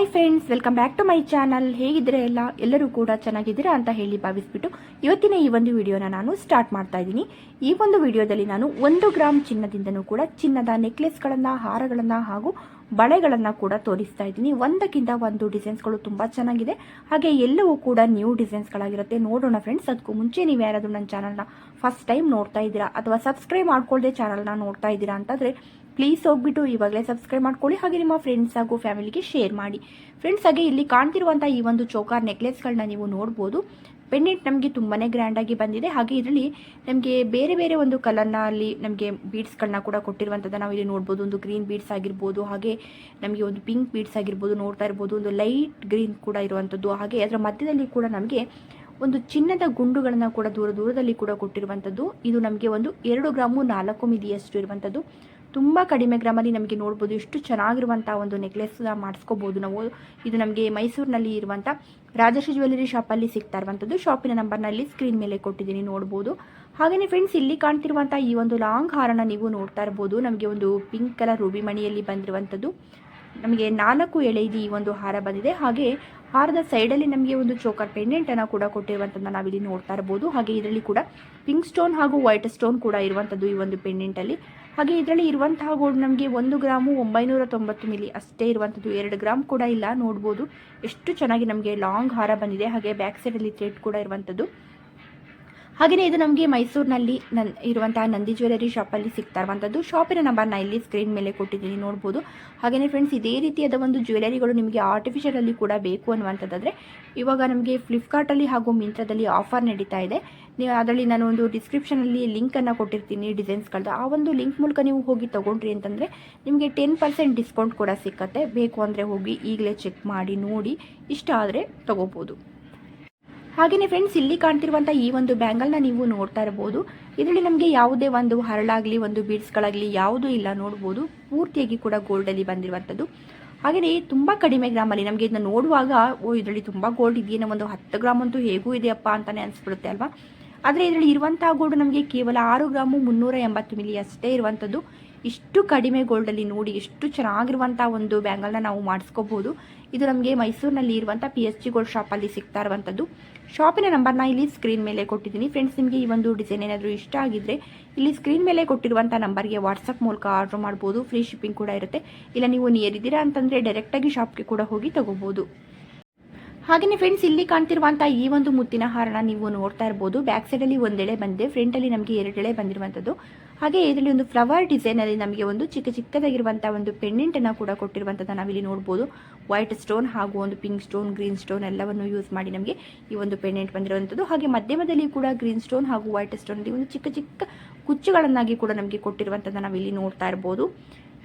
Hi friends welcome back to my channel ಹೇಗಿದ್ರೆ ಎಲ್ಲ? ಎಲ್ಲರೂ ಕೂಡ ಚೆನ್ನಾಗಿದ್ದೀರಾ ಅಂತ ಹೇಳಿ ಭಾವಿಸ್ಬಿಟ್ಟು ಇವತ್ತಿನ ಈ ಒಂದು ವಿಡಿಯೋನ ನಾನು ಸ್ಟಾರ್ಟ್ ಮಾಡ್ತಾ ಇದ್ದೀನಿ. ಈ ಒಂದು ವಿಡಿಯೋದಲ್ಲಿ ನಾನು ಒಂದು ಗ್ರಾಮ್ ಚಿನ್ನದಿಂದನೂ ಕೂಡ ಚಿನ್ನದ ನೆಕ್ಲೆಸ್ಗಳನ್ನು ಹಾರಗಳನ್ನು ಹಾಗೂ ಬಳೆಗಳನ್ನು ಕೂಡ ತೋರಿಸ್ತಾ ಇದ್ದೀನಿ. ಒಂದಕ್ಕಿಂತ ಒಂದು ಡಿಸೈನ್ಸ್ಗಳು ತುಂಬ ಚೆನ್ನಾಗಿದೆ. ಹಾಗೆ ಎಲ್ಲವೂ ಕೂಡ ನ್ಯೂ ಡಿಸೈನ್ಸ್ಗಳಾಗಿರುತ್ತೆ ನೋಡೋಣ ಫ್ರೆಂಡ್ಸ್ ಅದಕ್ಕೂ ಮುಂಚೆ ನೀವು ಯಾರಾದರೂ ನನ್ನ ಚಾನಲ್ನ ಫಸ್ಟ್ ಟೈಮ್ ನೋಡ್ತಾ ಇದ್ದೀರಾ ಅಥವಾ ಸಬ್ಸ್ಕ್ರೈಬ್ ಮಾಡ್ಕೊಳ್ಳದೆ ಚಾನಲ್ನ ನೋಡ್ತಾ ಇದ್ದೀರಾ ಅಂತಂದರೆ ಪ್ಲೀಸ್ ಹೋಗ್ಬಿಟ್ಟು ಇವಾಗಲೇ ಸಬ್ಸ್ಕ್ರೈಬ್ ಮಾಡ್ಕೊಳ್ಳಿ, ಹಾಗೆ ನಿಮ್ಮ ಫ್ರೆಂಡ್ಸ್ ಹಾಗೂ ಫ್ಯಾಮಿಲಿಗೆ ಶೇರ್ ಮಾಡಿ. ಫ್ರೆಂಡ್ಸ್ ಹಾಗೆ ಇಲ್ಲಿ ಕಾಣ್ತಿರುವಂಥ ಈ ಒಂದು ಚೌಕಾರ್ ನೆಕ್ಲೆಸ್ಗಳನ್ನ ನೀವು ನೋಡ್ಬೋದು. ಪೆಂಡೆಂಟ್ ನಮಗೆ ತುಂಬಾ ಗ್ರ್ಯಾಂಡಾಗಿ ಬಂದಿದೆ. ಹಾಗೆ ಇದರಲ್ಲಿ ನಮಗೆ ಬೇರೆ ಬೇರೆ ಒಂದು ಕಲರ್ನ ಅಲ್ಲಿ ನಮಗೆ ಬೀಡ್ಸ್ಗಳನ್ನ ಕೂಡ ಕೊಟ್ಟಿರುವಂಥದ್ದು ನಾವು ಇಲ್ಲಿ ನೋಡ್ಬೋದು. ಒಂದು ಗ್ರೀನ್ ಬೀಡ್ಸ್ ಆಗಿರ್ಬೋದು, ಹಾಗೆ ನಮಗೆ ಒಂದು ಪಿಂಕ್ ಬೀಡ್ಸ್ ಆಗಿರ್ಬೋದು, ನೋಡ್ತಾ ಇರ್ಬೋದು. ಒಂದು ಲೈಟ್ ಗ್ರೀನ್ ಕೂಡ ಇರುವಂಥದ್ದು ಹಾಗೆ ಅದರ ಮಧ್ಯದಲ್ಲಿ ಕೂಡ ನಮಗೆ ಒಂದು ಚಿನ್ನದ ಗುಂಡುಗಳನ್ನು ಕೂಡ ದೂರ ದೂರದಲ್ಲಿ ಕೂಡ ಕೊಟ್ಟಿರುವಂಥದ್ದು ಇದು ನಮಗೆ ಒಂದು ಎರಡು ಗ್ರಾಮು ನಾಲ್ಕು ಮಿಲಿಯಷ್ಟು ಇರುವಂಥದ್ದು ತುಂಬ ಕಡಿಮೆ ಗ್ರಾಮಲ್ಲಿ ನಮಗೆ ನೋಡ್ಬೋದು. ಎಷ್ಟು ಚೆನ್ನಾಗಿರುವಂಥ ಒಂದು ನೆಕ್ಲೆಸ್ ಮಾಡಿಸ್ಕೋಬೋದು ನಾವು. ಇದು ನಮಗೆ ಮೈಸೂರಿನಲ್ಲಿ ಇರುವಂಥ ರಾಜಶ್ರೀ ಜ್ಯುವೆಲ್ಲರಿ ಶಾಪಲ್ಲಿ ಸಿಗ್ತಾ ಇರುವಂಥದ್ದು ಶಾಪಿನ ನಂಬರ್ನಲ್ಲಿ ಸ್ಕ್ರೀನ್ ಮೇಲೆ ಕೊಟ್ಟಿದ್ದೀನಿ, ನೋಡ್ಬೋದು. ಹಾಗೆಯೇ ಫ್ರೆಂಡ್ಸ್ ಇಲ್ಲಿ ಕಾಣ್ತಿರುವಂಥ ಈ ಒಂದು ಲಾಂಗ್ ಹಾರನ ನೀವು ನೋಡ್ತಾ ಇರ್ಬೋದು. ನಮಗೆ ಒಂದು ಪಿಂಕ್ ಕಲರ್ ರೂಬಿ ಮಣಿಯಲ್ಲಿ ಬಂದಿರುವಂಥದ್ದು ನಮಗೆ ನಾಲ್ಕು ಎಳೆ ಈ ಒಂದು ಹಾರ ಬಂದಿದೆ. ಹಾಗೆ ಹಾರದ ಸೈಡಲ್ಲಿ ನಮಗೆ ಒಂದು ಚೋಕರ್ ಪೆಂಡೆಂಟನ್ನು ಕೂಡ ಕೊಟ್ಟಿರುವಂಥದ್ದನ್ನ ನಾವಿಲ್ಲಿ ನೋಡ್ತಾ ಇರ್ಬೋದು. ಹಾಗೆ ಇದರಲ್ಲಿ ಕೂಡ ಪಿಂಕ್ ಸ್ಟೋನ್ ಹಾಗೂ ವೈಟ್ ಸ್ಟೋನ್ ಕೂಡ ಇರುವಂಥದ್ದು ಈ ಒಂದು ಪೆಂಡೆಂಟಲ್ಲಿ ಹಾಗೆ ಇದರಲ್ಲಿ ಇರುವಂತಹ ಗೋಲ್ಡ್ ನಮಗೆ ಒಂದು ಗ್ರಾಮು ಒಂಬೈನೂರ ತೊಂಬತ್ತು ಮಿಲಿ ಅಷ್ಟೇ ಇರುವಂಥದ್ದು. ಎರಡು ಗ್ರಾಮ್ ಕೂಡ ಇಲ್ಲ, ನೋಡ್ಬೋದು. ಎಷ್ಟು ಚೆನ್ನಾಗಿ ನಮಗೆ ಲಾಂಗ್ ಹಾರ ಬಂದಿದೆ, ಹಾಗೆ ಬ್ಯಾಕ್ ಸೈಡಲ್ಲಿ ಥ್ರೆಡ್ ಕೂಡ ಇರುವಂಥದ್ದು. ಹಾಗೆಯೇ ಇದು ನಮಗೆ ಮೈಸೂರಿನಲ್ಲಿ ನನ್, ಇರುವಂತಹ ನಂದಿ ಜ್ಯುವೆಲರಿ ಶಾಪಲ್ಲಿ ಸಿಗ್ತಾ ಇರುವಂಥದ್ದು. ಶಾಪಿನ ನಂಬರ್ನ ಇಲ್ಲಿ ಸ್ಕ್ರೀನ್ ಮೇಲೆ ಕೊಟ್ಟಿದ್ದೀನಿ, ನೋಡ್ಬೋದು. ಹಾಗೆಯೇ ಫ್ರೆಂಡ್ಸ್ ಇದೇ ರೀತಿಯಾದ ಒಂದು ಜ್ಯುವೆಲರಿಗಳು ನಿಮಗೆ ಆರ್ಟಿಫಿಷಿಯಲಲ್ಲಿ ಕೂಡ ಬೇಕು ಅನ್ನುವಂಥದ್ದಾದರೆ, ಇವಾಗ ನಮಗೆ ಫ್ಲಿಪ್ಕಾರ್ಟಲ್ಲಿ ಹಾಗೂ ಮಿಂತ್ರದಲ್ಲಿ ಆಫರ್ ನಡೀತಾ ಇದೆ. ನೀವು ಅದರಲ್ಲಿ ನಾನು ಒಂದು ಡಿಸ್ಕ್ರಿಪ್ಷನಲ್ಲಿ ಲಿಂಕನ್ನು ಕೊಟ್ಟಿರ್ತೀನಿ ಡಿಸೈನ್ಸ್ಗಳದ್ದು ಆ ಒಂದು ಲಿಂಕ್ ಮೂಲಕ ನೀವು ಹೋಗಿ ತೊಗೊಂಡ್ರಿ ಅಂತಂದರೆ ನಿಮಗೆ ಟೆನ್ ಪರ್ಸೆಂಟ್ ಡಿಸ್ಕೌಂಟ್ ಕೂಡ ಸಿಕ್ಕತ್ತೆ. ಬೇಕು ಅಂದರೆ ಹೋಗಿ ಈಗಲೇ ಚೆಕ್ ಮಾಡಿ, ನೋಡಿ. ಇಷ್ಟ ಆದರೆ ತೊಗೋಬೋದು. ಹಾಗೆಯೇ ಫ್ರೆಂಡ್ಸ್ ಇಲ್ಲಿ ಕಾಣ್ತಿರುವಂಥ ಈ ಒಂದು ಬ್ಯಾಂಗಲ್ನ ನೀವು ನೋಡ್ತಾ ಇರ್ಬೋದು. ಇದರಲ್ಲಿ ನಮಗೆ ಯಾವುದೇ ಒಂದು ಹರಳಾಗಲಿ, ಒಂದು ಬೀಡ್ಸ್ಗಳಾಗಲಿ ಯಾವುದೂ ಇಲ್ಲ. ನೋಡ್ಬೋದು. ಪೂರ್ತಿಯಾಗಿ ಕೂಡ ಗೋಲ್ಡಲ್ಲಿ ಬಂದಿರುವಂಥದ್ದು ಹಾಗೆಯೇ ತುಂಬ ಕಡಿಮೆ ಗ್ರಾಮಲ್ಲಿ ನಮಗೆ ಇದನ್ನ ನೋಡುವಾಗ, ಓ, ಇದರಲ್ಲಿ ತುಂಬ ಗೋಲ್ಡ್ ಇದೆಯೇನೋ ಒಂದು ಹತ್ತು ಗ್ರಾಮ್ ಅಂತೂ ಹೇಗೂ ಇದೆಯಪ್ಪ ಅಂತಲೇ ಅನಿಸ್ಬಿಡುತ್ತೆ ಅಲ್ವಾ? ಆದರೆ ಇದರಲ್ಲಿ ಇರುವಂತಹ ಗೋಲ್ಡ್ ನಮಗೆ ಕೇವಲ ಆರು ಗ್ರಾಮು ಮುನ್ನೂರ ಎಂಬತ್ತು ಮಿಲಿ ಅಷ್ಟೇ ಇರುವಂಥದ್ದು ಇಷ್ಟು ಕಡಿಮೆ ಗೋಲ್ಡಲ್ಲಿ ನೋಡಿ ಎಷ್ಟು ಚೆನ್ನಾಗಿರುವಂಥ ಒಂದು ಬ್ಯಾಂಗಲ್ನ ನಾವು ಮಾಡಿಸ್ಕೋಬೋದು ಇದು ನಮಗೆ ಮೈಸೂರಿನಲ್ಲಿ ಇರುವಂಥ ಪಿ ಎಚ್ ಜಿ ಗೋಲ್ಡ್ ಶಾಪಲ್ಲಿ ಸಿಗ್ತಾ ಇರುವಂಥದ್ದು ಶಾಪಿನ ನಂಬರ್ನ ಇಲ್ಲಿ ಸ್ಕ್ರೀನ್ ಮೇಲೆ ಕೊಟ್ಟಿದ್ದೀನಿ. ಫ್ರೆಂಡ್ಸ್ ನಿಮಗೆ ಈ ಒಂದು ಡಿಸೈನ್ ಏನಾದರೂ ಇಷ್ಟ ಆಗಿದ್ರೆ ಇಲ್ಲಿ ಸ್ಕ್ರೀನ್ ಮೇಲೆ ಕೊಟ್ಟಿರುವಂಥ ನಂಬರ್ಗೆ ವಾಟ್ಸಪ್ ಮೂಲಕ ಆರ್ಡರ್ ಮಾಡ್ಬೋದು. ಫ್ರೀ ಶಿಪ್ಪಿಂಗ್ ಕೂಡ ಇರುತ್ತೆ. ಇಲ್ಲ ನೀವು ನಿಯರ್ ಇದ್ದೀರಾ ಅಂತಂದರೆ ಡೈರೆಕ್ಟಾಗಿ ಶಾಪ್ಗೆ ಕೂಡ ಹೋಗಿ ತಗೋಬೋದು ಹಾಗೆಯೇ ಫ್ರೆಂಡ್ಸ್ ಇಲ್ಲಿ ಕಾಣ್ತಿರುವಂತಹ ಈ ಒಂದು ಮುತ್ತಿನ ಹಾರನ ನೀವು ನೋಡ್ತಾ ಇರ್ಬೋದು. ಬ್ಯಾಕ್ ಸೈಡ್ ಅಲ್ಲಿ ಒಂದೆಳೆ ಬಂದಿದೆ. ಫ್ರಂಟಲ್ಲಿ ನಮಗೆ ಎರಡೆಳೆ ಬಂದಿರುವಂತದ್ದು. ಹಾಗೆ ಇದರಲ್ಲಿ ಒಂದು ಫ್ಲವರ್ ಡಿಸೈನ್ ಅಲ್ಲಿ ನಮಗೆ ಒಂದು ಚಿಕ್ಕ ಚಿಕ್ಕದಾಗಿರುವಂತಹ ಒಂದು ಪೆಂಡೆಂಟನ್ನು ಕೂಡ ಕೊಟ್ಟಿರುವಂಥದ್ದು ನಾವಿಲ್ಲಿ ನೋಡಬಹುದು ವೈಟ್ ಸ್ಟೋನ್ ಹಾಗೂ ಒಂದು ಪಿಂಕ್ ಸ್ಟೋನ್ ಗ್ರೀನ್ ಸ್ಟೋನ್ ಎಲ್ಲವನ್ನು ಯೂಸ್ ಮಾಡಿ ನಮಗೆ ಈ ಒಂದು ಪೆಂಡೆಂಟ್ ಬಂದಿರುವಂತದ್ದು. ಹಾಗೆ ಮಧ್ಯಮದಲ್ಲಿ ಕೂಡ ಗ್ರೀನ್ ಸ್ಟೋನ್ ಹಾಗೂ ವೈಟ್ ಸ್ಟೋನಲ್ಲಿ ಒಂದು ಚಿಕ್ಕ ಚಿಕ್ಕ ಕುಚ್ಚುಗಳನ್ನಾಗಿ ಕೂಡ ನಮಗೆ ಕೊಟ್ಟಿರುವಂಥದ್ದು ನಾವಿಲ್ಲಿ ನೋಡ್ತಾ ಇರ್ಬೋದು.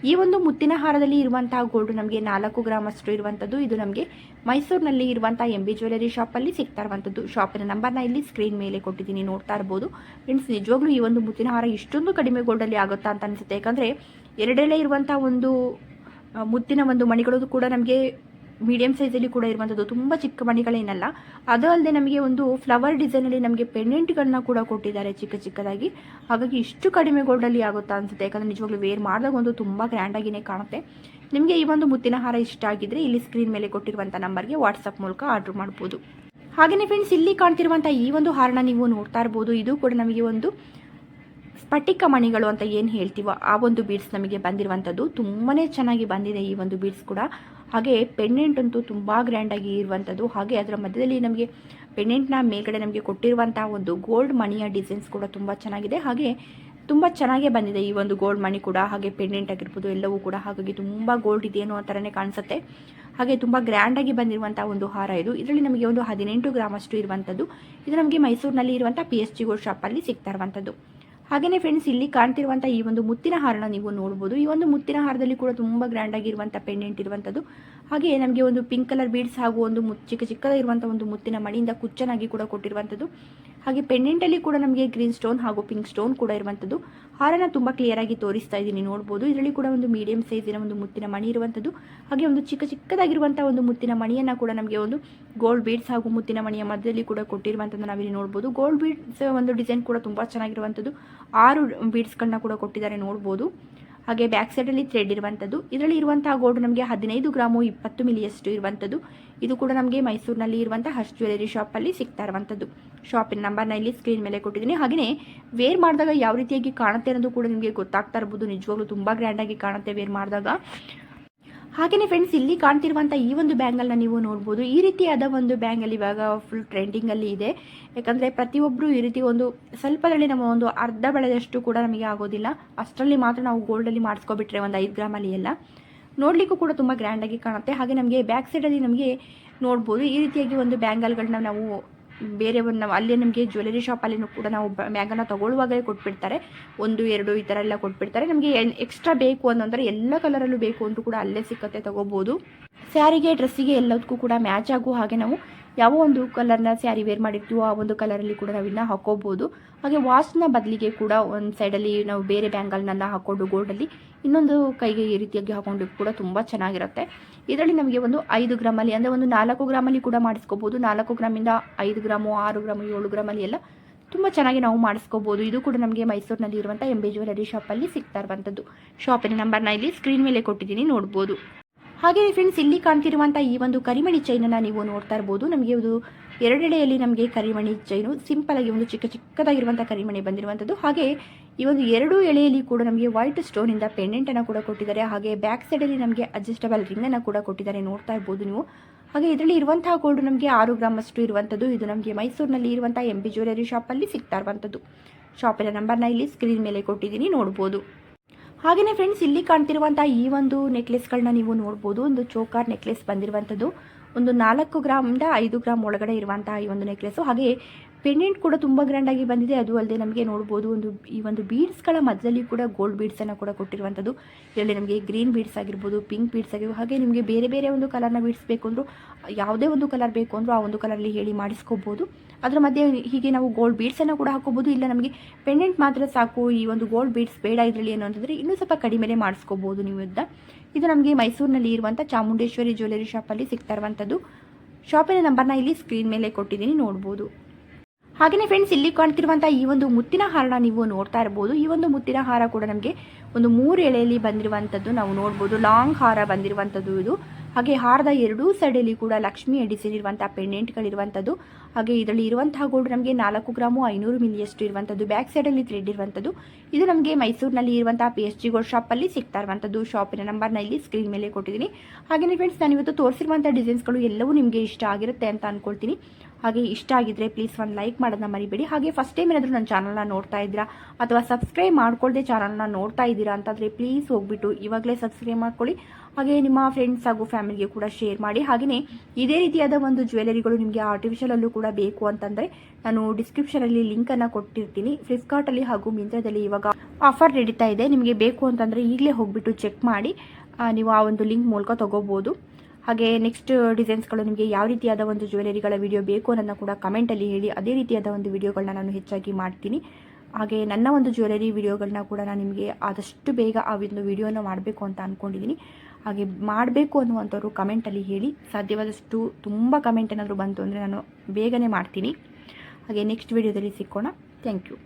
ಈ ಒಂದು ಮುತ್ತಿನ ಹಾರದಲ್ಲಿ ಇರುವಂತಹ ಗೋಲ್ಡ್ ನಮಗೆ ನಾಲ್ಕು ಗ್ರಾಮ್ ಅಷ್ಟು ಇರುವಂಥದ್ದು ಇದು ನಮಗೆ ಮೈಸೂರಿನಲ್ಲಿ ಇರುವಂತಹ ಎಂ ಬಿ ಜ್ಯುವೆಲರಿ ಶಾಪಲ್ಲಿ ಸಿಗ್ತಾ ಇರುವಂಥದ್ದು ಶಾಪಿನ ನ ಇಲ್ಲಿ ಸ್ಕ್ರೀನ್ ಮೇಲೆ ಕೊಟ್ಟಿದ್ದೀನಿ, ನೋಡ್ತಾ ಇರ್ಬೋದು. ಫ್ರೆಂಡ್ಸ್ ನಿಜವಾಗ್ಲೂ ಈ ಒಂದು ಮುತ್ತಿನ ಹಾರ ಇಷ್ಟೊಂದು ಕಡಿಮೆ ಗೋಲ್ಡಲ್ಲಿ ಆಗುತ್ತಾ ಅಂತ ಅನಿಸುತ್ತೆ. ಯಾಕಂದರೆ ಎರಡೆಲೆ ಇರುವಂತಹ ಒಂದು ಮುತ್ತಿನ ಒಂದು ಮಣಿಗಳು ಕೂಡ ನಮಗೆ ಮೀಡಿಯಂ ಸೈಜಲ್ಲಿ ಕೂಡ ಇರುವಂಥದ್ದು ತುಂಬ ಚಿಕ್ಕ ಮಣಿಗಳೇನಲ್ಲ ಅದು ಅಲ್ಲದೆ ನಮಗೆ ಒಂದು ಫ್ಲವರ್ ಡಿಸೈನಲ್ಲಿ ನಮಗೆ ಪೆಂಡೆಂಟ್ಗಳನ್ನ ಕೂಡ ಕೊಟ್ಟಿದ್ದಾರೆ ಚಿಕ್ಕ ಚಿಕ್ಕದಾಗಿ. ಹಾಗಾಗಿ ಇಷ್ಟು ಕಡಿಮೆ ಗೋಲ್ಡಲ್ಲಿ ಆಗುತ್ತಾ ಅನ್ಸುತ್ತೆ. ಯಾಕಂದರೆ ನಿಜವಾಗ್ಲೂ ವೇರ್ ಮಾಡಿದಾಗ ಒಂದು ತುಂಬ ಗ್ರ್ಯಾಂಡಾಗಿಯೇ ಕಾಣುತ್ತೆ. ನಿಮಗೆ ಈ ಒಂದು ಮುತ್ತಿನ ಹಾರ ಇಷ್ಟ ಆಗಿದ್ರೆ ಇಲ್ಲಿ ಸ್ಕ್ರೀನ್ ಮೇಲೆ ಕೊಟ್ಟಿರುವಂಥ ನಂಬರ್ಗೆ ವಾಟ್ಸಪ್ ಮೂಲಕ ಆರ್ಡರ್ ಮಾಡ್ಬೋದು. ಹಾಗೆಯೇ ಫ್ರೆಂಡ್ಸ್ ಇಲ್ಲಿ ಕಾಣ್ತಿರುವಂಥ ಈ ಒಂದು ಹಾರನ ನೀವು ನೋಡ್ತಾ ಇರ್ಬೋದು. ಇದು ಕೂಡ ನಮಗೆ ಒಂದು ಸ್ಫಟಿಕ ಮಣಿಗಳು ಅಂತ ಏನು ಹೇಳ್ತೀವೋ ಆ ಒಂದು ಬೀಡ್ಸ್ ನಮಗೆ ಬಂದಿರುವಂಥದ್ದು. ತುಂಬಾ ಚೆನ್ನಾಗಿ ಬಂದಿದೆ ಈ ಒಂದು ಬೀಡ್ಸ್ ಕೂಡ. ಹಾಗೆ ಪೆಂಡೆಂಟ್ ಅಂತೂ ತುಂಬ ಗ್ರ್ಯಾಂಡಾಗಿ ಇರುವಂಥದ್ದು. ಹಾಗೆ ಅದರ ಮಧ್ಯದಲ್ಲಿ ನಮಗೆ ಪೆಂಡೆಂಟ್ನ ಮೇಲ್ಗಡೆ ನಮಗೆ ಕೊಟ್ಟಿರುವಂಥ ಒಂದು ಗೋಲ್ಡ್ ಮಣಿಯ ಡಿಸೈನ್ಸ್ ಕೂಡ ತುಂಬ ಚೆನ್ನಾಗಿದೆ. ಹಾಗೆ ತುಂಬ ಚೆನ್ನಾಗೇ ಬಂದಿದೆ ಈ ಒಂದು ಗೋಲ್ಡ್ ಮಣಿ ಕೂಡ. ಹಾಗೆ ಪೆಂಡೆಂಟ್ ಆಗಿರ್ಬೋದು, ಎಲ್ಲವೂ ಕೂಡ. ಹಾಗಾಗಿ ತುಂಬ ಗೋಲ್ಡ್ ಇದೆ ಆ ಥರನೇ ಕಾಣಿಸುತ್ತೆ. ಹಾಗೆ ತುಂಬ ಗ್ರ್ಯಾಂಡಾಗಿ ಬಂದಿರುವಂಥ ಒಂದು ಹಾರ ಇದು. ಇದರಲ್ಲಿ ನಮಗೆ ಒಂದು ಹದಿನೆಂಟು ಗ್ರಾಮಷ್ಟು ಇರುವಂಥದ್ದು. ಇದು ನಮಗೆ ಮೈಸೂರಿನಲ್ಲಿ ಇರುವಂಥ ಪಿ ಎಸ್ ಜಿ ಗೋಲ್ಡ್ ಶಾಪಲ್ಲಿ ಸಿಗ್ತಾ ಇರುವಂಥದ್ದು. ಹಾಗೆಯೇ ಫ್ರೆಂಡ್ಸ್ ಇಲ್ಲಿ ಕಾಣ್ತಿರುವಂಥ ಈ ಒಂದು ಮುತ್ತಿನ ಹಾರನ ನೀವು ನೋಡ್ಬೋದು. ಈ ಒಂದು ಮುತ್ತಿನ ಹಾರದಲ್ಲಿ ಕೂಡ ತುಂಬ ಗ್ರ್ಯಾಂಡ್ ಆಗಿರುವಂಥ ಪೆಂಡೆಂಟ್ ಇರುವಂಥದ್ದು ಹಾಗೆ ನಮಗೆ ಒಂದು ಪಿಂಕ್ ಕಲರ್ ಬೀಡ್ಸ್ ಹಾಗೂ ಒಂದು ಮುತ್ ಚಿಕ್ಕ ಚಿಕ್ಕದಾಗಿರುವಂಥ ಒಂದು ಮುತ್ತಿನ ಮಣಿಯಿಂದ ಕುಚ್ಚನಾಗಿ ಕೂಡ ಕೊಟ್ಟಿರುವಂಥದ್ದು. ಹಾಗೆ ಪೆಂಡೆಂಟಲ್ಲಿ ಕೂಡ ನಮಗೆ ಗ್ರೀನ್ ಸ್ಟೋನ್ ಹಾಗೂ ಪಿಂಕ್ ಸ್ಟೋನ್ ಕೂಡ ಇರುವಂಥದ್ದು. ಹಾರನ ತುಂಬ ಕ್ಲಿಯರ್ ಆಗಿ ತೋರಿಸ್ತಾ ಇದ್ದೀನಿ, ನೋಡ್ಬೋದು. ಇದರಲ್ಲಿ ಕೂಡ ಒಂದು ಮೀಡಿಯಂ ಸೈಜಿನ ಒಂದು ಮುತ್ತಿನ ಮಣಿ ಇರುವಂಥದ್ದು. ಹಾಗೆ ಒಂದು ಚಿಕ್ಕ ಚಿಕ್ಕದಾಗಿರುವಂಥ ಒಂದು ಮುತ್ತಿನ ಮಣಿಯನ್ನು ಕೂಡ ನಮಗೆ ಒಂದು ಗೋಲ್ಡ್ ಬೀಡ್ಸ್ ಹಾಗೂ ಮುತ್ತಿನ ಮಣಿಯ ಮಧ್ಯದಲ್ಲಿ ಕೂಡ ಕೊಟ್ಟಿರುವಂಥದ್ದು ನಾವಿಲ್ಲಿ ನೋಡ್ಬೋದು. ಗೋಲ್ಡ್ ಬೀಡ್ಸ್ ಒಂದು ಡಿಸೈನ್ ಕೂಡ ತುಂಬ ಚೆನ್ನಾಗಿರುವಂಥದ್ದು. ಆರು ಬೀಡ್ಸ್ಗಳನ್ನ ಕೂಡ ಕೊಟ್ಟಿದ್ದಾರೆ, ನೋಡ್ಬೋದು. ಹಾಗೆ ಬ್ಯಾಕ್ ಸೈಡಲ್ಲಿ ಥ್ರೆಡ್ ಇರುವಂಥದ್ದು ಇದರಲ್ಲಿ ಇರುವಂತಹ ಗೋಲ್ಡ್ ನಮಗೆ ಹದಿನೈದು ಗ್ರಾಮು ಇಪ್ಪತ್ತು ಮಿಲಿಯಷ್ಟು ಇರುವಂಥದ್ದು ಇದು ಕೂಡ ನಮಗೆ ಮೈಸೂರಿನಲ್ಲಿ ಇರುವಂಥ ಹರ್ಷ್ ಜ್ಯುವೆಲರಿ ಶಾಪಲ್ಲಿ ಸಿಗ್ತಾ ಇರುವಂಥದ್ದು ಶಾಪಿನ ನಂಬರ್ನ ಇಲ್ಲಿ ಸ್ಕ್ರೀನ್ ಮೇಲೆ ಕೊಟ್ಟಿದ್ದೀನಿ. ಹಾಗೆಯೇ ವೇರ್ ಮಾಡಿದಾಗ ಯಾವ ರೀತಿಯಾಗಿ ಕಾಣುತ್ತೆ ಅನ್ನೋದು ಕೂಡ ನಿಮಗೆ ಗೊತ್ತಾಗ್ತಾ ಇರ್ಬೋದು. ನಿಜವಾಗ್ಲೂ ತುಂಬ ಗ್ರ್ಯಾಂಡಾಗಿ ಕಾಣುತ್ತೆ ವೇರ್ ಮಾಡಿದಾಗ. ಹಾಗೆಯೇ ಫ್ರೆಂಡ್ಸ್ ಇಲ್ಲಿ ಕಾಣ್ತಿರುವಂಥ ಈ ಒಂದು ಬ್ಯಾಂಗಲ್ನ ನೀವು ನೋಡ್ಬೋದು. ಈ ರೀತಿಯಾದ ಒಂದು ಬ್ಯಾಂಗಲ್ ಇವಾಗ ಫುಲ್ ಟ್ರೆಂಡಿಂಗಲ್ಲಿ ಇದೆ. ಯಾಕಂದರೆ ಪ್ರತಿಯೊಬ್ಬರು ಈ ರೀತಿ ಒಂದು ಸ್ವಲ್ಪದಲ್ಲಿ ನಮ್ಮ ಒಂದು ಅರ್ಧ ಬೆಳೆದಷ್ಟು ಕೂಡ ನಮಗೆ ಆಗೋದಿಲ್ಲ. ಅಷ್ಟರಲ್ಲಿ ಮಾತ್ರ ನಾವು ಗೋಲ್ಡಲ್ಲಿ ಮಾಡಿಸ್ಕೊಬಿಟ್ರೆ ಒಂದು ಐದು ಗ್ರಾಮಲ್ಲಿ ಎಲ್ಲ. ನೋಡಲಿಕ್ಕೂ ಕೂಡ ತುಂಬ ಗ್ರ್ಯಾಂಡಾಗಿ ಕಾಣುತ್ತೆ. ಹಾಗೆ ನಮಗೆ ಬ್ಯಾಕ್ ಸೈಡಲ್ಲಿ ನಮಗೆ ನೋಡ್ಬೋದು. ಈ ರೀತಿಯಾಗಿ ಒಂದು ಬ್ಯಾಂಗಲ್ಗಳನ್ನ ನಾವು ಬೇರೆ ಒಂದು ನಾವು ಅಲ್ಲೇ ನಮಗೆ ಜ್ಯುವೆಲರಿ ಶಾಪಲ್ಲಿ ಕೂಡ ನಾವು ಬ್ಯಾಗನ್ನು ತೊಗೊಳ್ಳುವಾಗಲೇ ಕೊಟ್ಬಿಡ್ತಾರೆ. ಒಂದು, ಎರಡು ಈ ಥರ ಎಲ್ಲ ಕೊಟ್ಬಿಡ್ತಾರೆ. ನಮಗೆ ಎಕ್ಸ್ಟ್ರಾ ಬೇಕು ಅಂತಂದರೆ ಎಲ್ಲ ಕಲರಲ್ಲೂ ಬೇಕು ಅಂತೂ ಕೂಡ ಅಲ್ಲೇ ಸಿಕ್ಕತ್ತೆ ತೊಗೋಬೋದು. ಸ್ಯಾರಿಗೆ ಡ್ರೆಸ್ಸಿಗೆ ಎಲ್ಲದಕ್ಕೂ ಕೂಡ ಮ್ಯಾಚ್ ಆಗೋ ಹಾಗೆ ನಾವು ಯಾವ ಒಂದು ಕಲರ್ನ ಸ್ಯಾರಿ ವೇರ್ ಮಾಡಿರ್ತೀವೋ ಆ ಒಂದು ಕಲರಲ್ಲಿ ಕೂಡ ನಾವು ಇನ್ನ ಹಾಕೋಬೋದು. ಹಾಗೆ ವಾಚ್ನ ಬದಲಿಗೆ ಕೂಡ ಒಂದು ಸೈಡಲ್ಲಿ ನಾವು ಬೇರೆ ಬ್ಯಾಂಗಲ್ನೆಲ್ಲ ಹಾಕ್ಕೊಂಡು ಗೋಲ್ಡಲ್ಲಿ ಇನ್ನೊಂದು ಕೈಗೆ ಈ ರೀತಿಯಾಗಿ ಹಾಕೊಂಡು ಕೂಡ ತುಂಬ ಚೆನ್ನಾಗಿರುತ್ತೆ. ಇದರಲ್ಲಿ ನಮಗೆ ಒಂದು ಐದು ಗ್ರಾಮಲ್ಲಿ ಅಂದರೆ ಒಂದು ನಾಲ್ಕು ಗ್ರಾಮಲ್ಲಿ ಕೂಡ ಮಾಡಿಸ್ಕೋಬೋದು. ನಾಲ್ಕು ಗ್ರಾಮಿಂದ ಐದು ಗ್ರಾಮು ಆರು ಗ್ರಾಮು ಏಳು ಗ್ರಾಮಲ್ಲಿ ಎಲ್ಲ ತುಂಬ ಚೆನ್ನಾಗಿ ನಾವು ಮಾಡಿಸ್ಕೋಬೋದು. ಇದು ಕೂಡ ನಮಗೆ ಮೈಸೂರಿನಲ್ಲಿ ಇರುವಂಥ ಎಂ ಬಿ ಜ್ಯುವೆಲರಿ ಶಾಪಲ್ಲಿ ಸಿಗ್ತಾ ಇರುವಂಥದ್ದು. ಶಾಪಿನ ನಂಬರ್ನ ಇಲ್ಲಿ ಸ್ಕ್ರೀನ್ ಮೇಲೆ ಕೊಟ್ಟಿದ್ದೀನಿ, ನೋಡ್ಬೋದು. ಹಾಗೆ ಫ್ರೆಂಡ್ಸ್ ಇಲ್ಲಿ ಕಾಣ್ತಿರುವಂಥ ಈ ಒಂದು ಕರಿಮಣಿ ಚೈನನ್ನು ನೀವು ನೋಡ್ತಾ ಇರ್ಬೋದು. ನಮಗೆ ಇದು ಎರಡೆಡೆಯಲ್ಲಿ ನಮಗೆ ಕರಿಮಣಿ ಚೈನು ಸಿಂಪಲ್ ಆಗಿ ಒಂದು ಚಿಕ್ಕ ಚಿಕ್ಕದಾಗಿರುವಂಥ ಕರಿಮಣಿ ಬಂದಿರುವಂಥದ್ದು ಹಾಗೆ ಈ ಒಂದು ಎರಡು ಎಳೆಯಲ್ಲಿ ಕೂಡ ನಮಗೆ ವೈಟ್ ಸ್ಟೋನಿಂದ ಪೆಂಡೆಂಟನ್ನು ಕೂಡ ಕೊಟ್ಟಿದ್ದಾರೆ. ಹಾಗೆ ಬ್ಯಾಕ್ ಸೈಡಲ್ಲಿ ನಮಗೆ ಅಡ್ಜಸ್ಟಬಲ್ ರಿಂಗನ್ನು ಕೂಡ ಕೊಟ್ಟಿದ್ದಾರೆ ನೋಡ್ತಾ ಇರ್ಬೋದು ನೀವು. ಹಾಗೆ ಇದರಲ್ಲಿ ಇರುವಂತಹ ಗೋಲ್ಡ್ ನಮಗೆ ಆರು ಗ್ರಾಮ್ ಅಷ್ಟು ಇರುವಂಥದ್ದು ಇದು ನಮಗೆ ಮೈಸೂರಿನಲ್ಲಿ ಇರುವಂಥ ಎಂ ಬಿ ಜ್ಯುವೆಲರಿ ಶಾಪಲ್ಲಿ ಸಿಗ್ತಾ ಇರುವಂಥದ್ದು ಶಾಪಿನ ನಂಬರ್ನ ಇಲ್ಲಿ ಸ್ಕ್ರೀನ್ ಮೇಲೆ ಕೊಟ್ಟಿದ್ದೀನಿ, ನೋಡ್ಬೋದು. ಹಾಗೆಯೇ ಫ್ರೆಂಡ್ಸ್ ಇಲ್ಲಿ ಕಾಣ್ತಿರುವಂಥ ಈ ಒಂದು ನೆಕ್ಲೆಸ್ಗಳನ್ನ ನೀವು ನೋಡ್ಬೋದು. ಒಂದು ಚೋಕಾರ್ ನೆಕ್ಲೆಸ್ ಬಂದಿರುವಂಥದ್ದು ಒಂದು ನಾಲ್ಕು ಗ್ರಾಮಿಂದ ಐದು ಗ್ರಾಮ್ ಒಳಗಡೆ ಇರುವಂತಹ ಈ ಒಂದು ನೆಕ್ಲೆಸ್ಸು ಹಾಗೆ ಪೆಂಡೆಂಟ್ ಕೂಡ ತುಂಬ ಗ್ರ್ಯಾಂಡಾಗಿ ಬಂದಿದೆ. ಅದು ಅಲ್ಲದೆ ನಮಗೆ ನೋಡ್ಬೋದು ಒಂದು ಈ ಒಂದು ಬೀಡ್ಸ್ಗಳ ಮಧ್ಯದಲ್ಲಿ ಕೂಡ ಗೋಲ್ಡ್ ಬೀಡ್ಸನ್ನು ಕೂಡ ಕೊಟ್ಟಿರುವಂಥದ್ದು ಇದರಲ್ಲಿ ನಮಗೆ ಗ್ರೀನ್ ಬೀಡ್ಸ್ ಆಗಿರ್ಬೋದು ಪಿಂಕ್ ಬೀಡ್ಸ್ ಆಗಿರ್ಬೋದು, ಹಾಗೆ ನಿಮಗೆ ಬೇರೆ ಬೇರೆ ಒಂದು ಕಲರ್ನ ಬೀಡ್ಸ್ ಬೇಕು ಅಂದರೂ ಯಾವುದೇ ಒಂದು ಕಲರ್ ಬೇಕು ಅಂದರೂ ಆ ಒಂದು ಕಲರಲ್ಲಿ ಹೇಳಿ ಮಾಡಿಸ್ಕೋಬೋದು. ಅದರ ಮಧ್ಯೆ ಹೀಗೆ ನಾವು ಗೋಲ್ಡ್ ಬೀಡ್ಸನ್ನು ಕೂಡ ಹಾಕೋಬೋದು. ಇಲ್ಲ ನಮಗೆ ಪೆಂಡೆಂಟ್ ಮಾತ್ರ ಸಾಕು, ಈ ಒಂದು ಗೋಲ್ಡ್ ಬೀಡ್ಸ್ ಬೇಡ ಇದರಲ್ಲಿ ಏನು ಅಂತಂದರೆ ಇನ್ನೂ ಸ್ವಲ್ಪ ಕಡಿಮೆಲೆ ಮಾಡಿಸ್ಕೋಬೋದು ನೀವು ಇದ್ದ. ಇದು ನಮಗೆ ಮೈಸೂರಿನಲ್ಲಿ ಇರುವಂಥ ಚಾಮುಂಡೇಶ್ವರಿ ಜ್ಯುವೆಲರಿ ಶಾಪಲ್ಲಿ ಸಿಗ್ತಾ ಇರುವಂಥದ್ದು ಶಾಪಿನ ನಂಬರ್ನ ಇಲ್ಲಿ ಸ್ಕ್ರೀನ್ ಮೇಲೆ ಕೊಟ್ಟಿದ್ದೀನಿ, ನೋಡ್ಬೋದು. ಹಾಗೆಯೇ ಫ್ರೆಂಡ್ಸ್ ಇಲ್ಲಿ ಕಾಣ್ತಿರುವಂಥ ಈ ಒಂದು ಮುತ್ತಿನ ಹಾರನ ನೀವು ನೋಡ್ತಾ ಇರ್ಬೋದು. ಈ ಒಂದು ಮುತ್ತಿನ ಹಾರ ಕೂಡ ನಮಗೆ ಒಂದು ಮೂರು ಎಳೆಯಲ್ಲಿ ಬಂದಿರುವಂಥದ್ದು ನಾವು ನೋಡ್ಬೋದು. ಲಾಂಗ್ ಹಾರ ಬಂದಿರುವಂಥದ್ದು ಇದು. ಹಾಗೆ ಹಾರದ ಎರಡೂ ಸೈಡಲ್ಲಿ ಕೂಡ ಲಕ್ಷ್ಮಿ ಡಿಸೈನ್ ಇರುವಂಥ ಪೆಂಡೆಂಟ್ಗಳಿರುವಂಥದ್ದು ಹಾಗೆ ಇದರಲ್ಲಿ ಇರುವಂತಹ ಗೋಲ್ಡ್ ನಮಗೆ ನಾಲ್ಕು ಗ್ರಾಮು ಐನೂರು ಮಿಲಿಯಷ್ಟು ಇರುವಂಥದ್ದು ಬ್ಯಾಕ್ ಸೈಡಲ್ಲಿ ಥ್ರೆಡ್ ಇರುವಂತದ್ದು. ಇದು ನಮಗೆ ಮೈಸೂರಿನಲ್ಲಿ ಇರುವಂತಹ ಪಿ ಎಚ್ ಜಿ ಗೋಲ್ಡ್ ಶಾಪಲ್ಲಿ ಸಿಗ್ತಾ ಇರುವಂಥದ್ದು ಶಾಪಿನ ನಂಬರ್ನ ಇಲ್ಲಿ ಸ್ಕ್ರೀನ್ ಮೇಲೆ ಕೊಟ್ಟಿದ್ದೀನಿ. ಹಾಗೆಯೇ ಫ್ರೆಂಡ್ಸ್ ನಾನು ಇವತ್ತು ತೋರಿಸಿರುವಂಥ ಡಿಸೈನ್ಸ್ಗಳು ಎಲ್ಲವೂ ನಿಮಗೆ ಇಷ್ಟ ಆಗಿರುತ್ತೆ ಅಂತ ಅನ್ಕೊಳ್ತೀನಿ. ಹಾಗೆ ಇಷ್ಟ ಆಗಿದ್ರೆ ಪ್ಲೀಸ್ ಒಂದು ಲೈಕ್ ಮಾಡೋದನ್ನ ಮರಿಬೇಡಿ. ಹಾಗೆ ಫಸ್ಟ್ ಟೈಮ್ ಏನಾದರೂ ನನ್ನ ಚಾನಲ್ನ ನೋಡ್ತಾ ಇದ್ದೀರಾ ಅಥವಾ ಸಬ್ಸ್ಕ್ರೈಬ್ ಮಾಡ್ಕೊಳ್ಳದೆ ಚಾನಲ್ನ ನೋಡ್ತಾ ಇದ್ದೀರಾ ಅಂತಂದರೆ ಪ್ಲೀಸ್ ಹೋಗ್ಬಿಟ್ಟು ಇವಾಗಲೇ ಸಬ್ಸ್ಕ್ರೈಬ್ ಮಾಡ್ಕೊಳ್ಳಿ. ಹಾಗೆ ನಿಮ್ಮ ಫ್ರೆಂಡ್ಸ್ ಹಾಗೂ ಫ್ಯಾಮಿಲಿಗೆ ಕೂಡ ಶೇರ್ ಮಾಡಿ. ಹಾಗೆಯೇ ಇದೇ ರೀತಿಯಾದ ಒಂದು ಜ್ಯುವೆಲರಿಗಳು ನಿಮಗೆ ಆರ್ಟಿಫಿಷಿಯಲಲ್ಲೂ ಕೂಡ ಬೇಕು ಅಂತಂದರೆ ನಾನು ಡಿಸ್ಕ್ರಿಪ್ಷನಲ್ಲಿ ಲಿಂಕನ್ನು ಕೊಟ್ಟಿರ್ತೀನಿ. ಫ್ಲಿಪ್ಕಾರ್ಟಲ್ಲಿ ಹಾಗೂ ಮಿಂತ್ರದಲ್ಲಿ ಇವಾಗ ಆಫರ್ ನಡೀತಾ ಇದೆ. ನಿಮಗೆ ಬೇಕು ಅಂತಂದರೆ ಈಗಲೇ ಹೋಗ್ಬಿಟ್ಟು ಚೆಕ್ ಮಾಡಿ. ನೀವು ಆ ಒಂದು ಲಿಂಕ್ ಮೂಲಕ ತೊಗೋಬೋದು. ಹಾಗೆ ನೆಕ್ಸ್ಟ್ ಡಿಸೈನ್ಸ್ಗಳು ನಿಮಗೆ ಯಾವ ರೀತಿಯಾದ ಒಂದು ಜ್ಯುವೆಲರಿಗಳ ವಿಡಿಯೋ ಬೇಕು ಅನ್ನೋದನ್ನ ಕೂಡ ಕಮೆಂಟಲ್ಲಿ ಹೇಳಿ. ಅದೇ ರೀತಿಯಾದ ಒಂದು ವಿಡಿಯೋಗಳನ್ನ ನಾನು ಹೆಚ್ಚಾಗಿ ಮಾಡ್ತೀನಿ. ಹಾಗೆ ನನ್ನ ಒಂದು ಜ್ಯುವೆಲರಿ ವಿಡಿಯೋಗಳನ್ನ ಕೂಡ ನಾನು ನಿಮಗೆ ಆದಷ್ಟು ಬೇಗ ಆ ಒಂದು ವಿಡಿಯೋನ ಮಾಡಬೇಕು ಅಂತ ಅಂದ್ಕೊಂಡಿದ್ದೀನಿ ಹಾಗೆ ಮಾಡಬೇಕು ಅನ್ನುವಂಥವ್ರು ಕಮೆಂಟಲ್ಲಿ ಹೇಳಿ. ಸಾಧ್ಯವಾದಷ್ಟು ತುಂಬ ಕಮೆಂಟ್ ಏನಾದರೂ ಬಂತು ಅಂದರೆ ನಾನು ಬೇಗನೆ ಮಾಡ್ತೀನಿ. ಹಾಗೆ ನೆಕ್ಸ್ಟ್ ವಿಡಿಯೋದಲ್ಲಿ ಸಿಕ್ಕೋಣ. Thank you